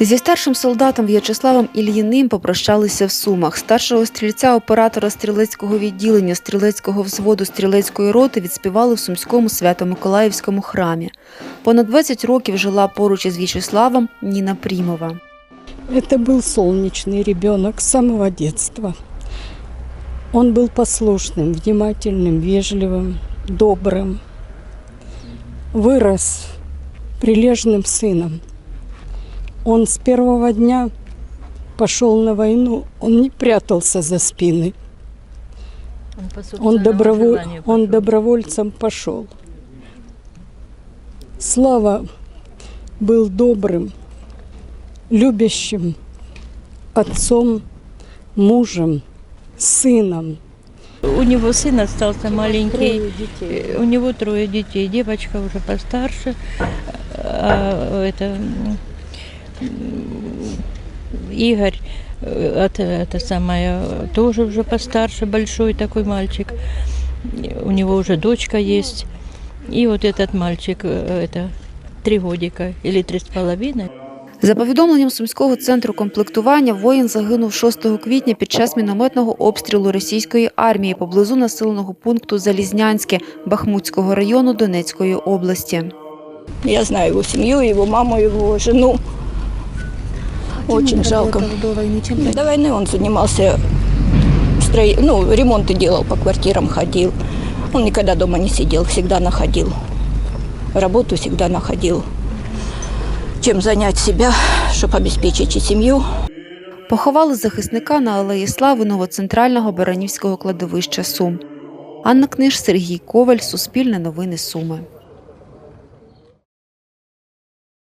Зі старшим солдатом В'ячеславом Ільїним попрощалися в Сумах. Старшого стрільця оператора стрілецького відділення стрілецького взводу стрілецької роти відспівали в Сумському Свято-Миколаївському храмі. Понад 20 років жила поруч із В'ячеславом Ніна Прімова. Это был солнечный ребенок с самого детства. Он был послушным, внимательным, вежливым, добрым. Вырос прилежным сыном. Он с первого дня пошел на войну, он не прятался за спины. Он, Он, доброволь, он добровольцем пошел. Слава был добрым, любящим отцом, мужем, сыном. У него сын остался маленький. Э, У него трое детей. Девочка уже постарше. А это м, Игорь, э, это, это самое, тоже уже постарше, большой такой мальчик. У него уже дочка есть. И вот этот мальчик, э, это три годика или три с половиной. За повідомленням Сумського центру комплектування, воїн загинув 6 квітня під час мінометного обстрілу російської армії поблизу населеного пункту Залізнянське Бахмутського району Донецької області. Я знаю его семью, его маму, его жену. Очень жалко. До войны он занимался, строи... ну, ремонты делал, по квартирам ходил. Он никогда дома не сидел, всегда находил. Работу всегда находил. Чем занять себя, чтобы обеспечить и семью. Поховали захисника на Алеї Слави новоцентрального Баранівського кладовища Сум. Анна Книж, Сергій Коваль, Суспільне новини Суми.